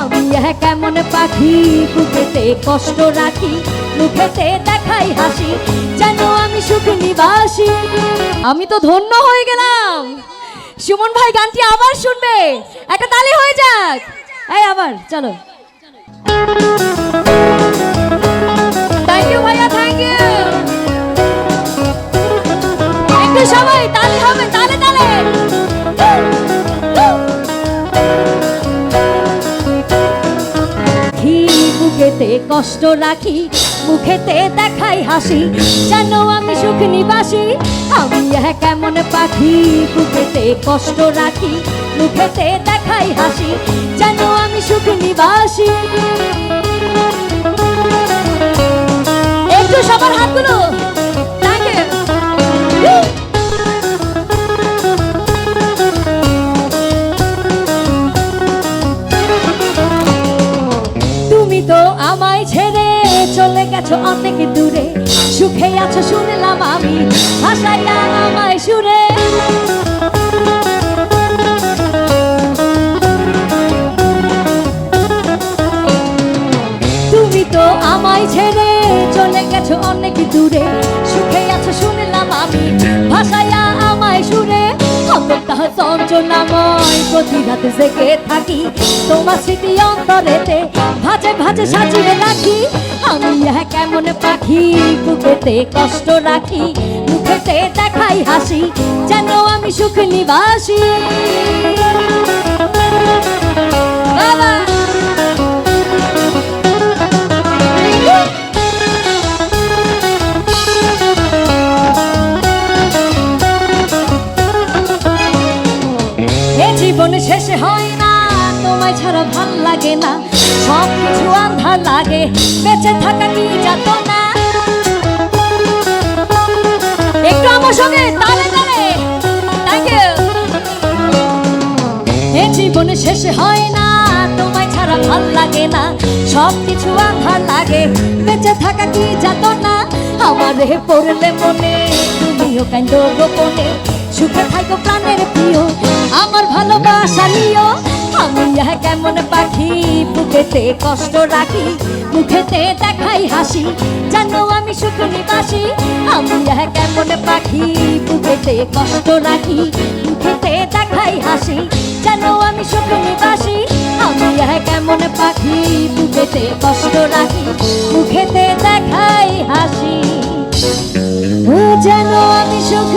আমি কেমন পাখি? বুকেতে কষ্ট রাখি, মুখেতে দেখাই হাসি, যেন আমি সুখ নিবাসী আমি তো ধন্য হয়ে গেলাম। সুমন ভাই, গানটি আবার শুনবে। একটা তালি হয়ে যাক। এই, আবার, চলো। বুকেতে কষ্ট রাখি, মুখেতে দেখাই হাসি। যেন আমি সুখ নিবাসি, আমি কেমন পাখি মুখেতে কষ্ট রাখি, মুখেতে দেখাই হাসি। যেন আমি সুখ নিবাসী। একটু সবার হাতগুলো। তো আমায় ছেড়ে চলে গেছো অনেক দূরে। সুখে আছো শুনলাম আমি ভাষাইয়া আমায় সুরে। তুমি তো আমায় ছেড়ে চলে গেছো অনেক দূরে। সুখে আছো শুনলাম আমি ভাষাইয়া অন্তঃ চঞ্চলাময় প্রতি রাতে জেগে থাকি। তোমার স্মৃতি অন্তরেতে ভাজে ভাজে সাজিয়ে রাখি। আমি কেমন পাখি, বুকেতে কষ্ট রাখি। মুখেতে দেখাই হাসি, যেন আমি সুখ নিবাসী। জীবন শেষে হয় না, তোমায় ছাড়া ভালো লাগে না। সব কিছু আন্ধার লাগে, বেঁচে থাকা কি যাত না একটু আমার সঙ্গে তালে তালে। এ জীবন শেষে হয় না, তোমায় ছাড়া ভালো লাগে না। সব কিছু আন্ধার লাগে, বেঁচে থাকা কি যাত না আমারে পড়লে মনে, তুমিও কান্দ গোপনে। সুখে থাকো প্রাণের প্রিয় আমার ভালোবাসা নিও। আমি এক কেমন পাখি? বুকেতে কষ্ট রাখি, মুখেতে দেখাই হাসি। জানো আমি সুখ নিবাসী। আমি এক কেমন পাখি? বুকেতে কষ্ট রাখি, মুখেতে দেখাই হাসি। জানো আমি সুখ নিবাসী। আমি এক কেমন পাখি? বুকেতে কষ্ট রাখি, মুখেতে দেখাই হাসি। যেন আমি সুখ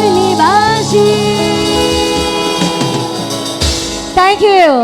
Thank you.